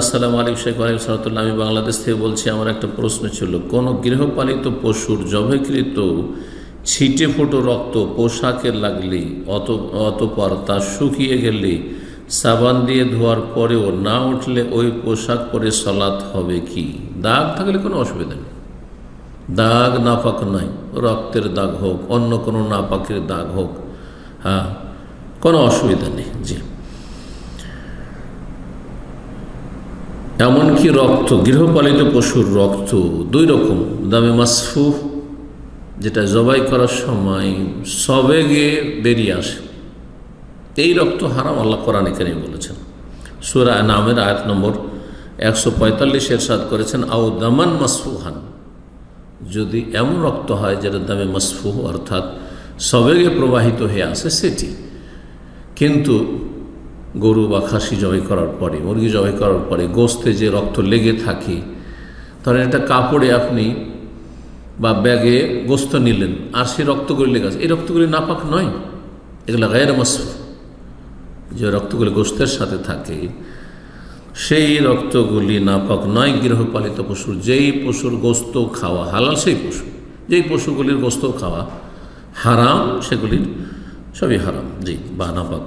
আসসালামু আলাইকুম শেখ আলিম সালাতুল্লাহ আমি বাংলাদেশ থেকে বলছি, আমার একটা প্রশ্ন ছিল, কোন গৃহপালিত পশুর জবেকৃত ছিটে ফোটো রক্ত পোশাকে লাগলে অত, অতপর তা শুকিয়ে গেলে সাবান দিয়ে ধোয়ার পরেও না উঠলে ওই পোশাক পরে সলাৎ হবে কি? দাগ থাকলে কোনো অসুবিধা নেই। দাগ নাপাক নাই, রক্তের দাগ হোক, অন্য কোনো নাপাকের দাগ হোক হ্যাঁ কোনো অসুবিধা নেই। জি। এমনকি রক্ত, গৃহপালিত পশুর রক্ত দুই রকম, দামে মাসফু, যেটা জবাই করার সময় সবেগে বেরিয়ে আসে। এই রক্ত হারাম আল্লাহ কোরআন এখানে বলেছেন। সুরা নামের আয়াত নম্বর একশো পঁয়তাল্লিশ এরশাদ করেছেন আউ দামান মাসফুহান যদি এমন রক্ত হয় যেটা দামে মাসফু, অর্থাৎ সবেগে প্রবাহিত হয়ে আসে সেটি। কিন্তু গরু বা খাসি জবাই করার পরে, মুরগি জবাই করার পরে, গোস্তে যে রক্ত লেগে থাকে, ধরেন একটা কাপড়ে আপনি বা ব্যাগে গোস্ত নিলেন, আর সেই রক্তগুলি লেগে আছে, এই রক্তগুলি নাপাক নয়, এগুলো গায়ের মাসফু যে রক্তগুলি গোস্তের সাথে থাকে, সেই রক্তগুলি নাপাক নয়, গৃহপালিত পশুর, যেই পশুর গোস্ত খাওয়া হালাল, সেই পশু। যেই পশুগুলির গোস্ত খাওয়া হারাম, সেগুলির সবই হারাম, জি, বা নাপাক।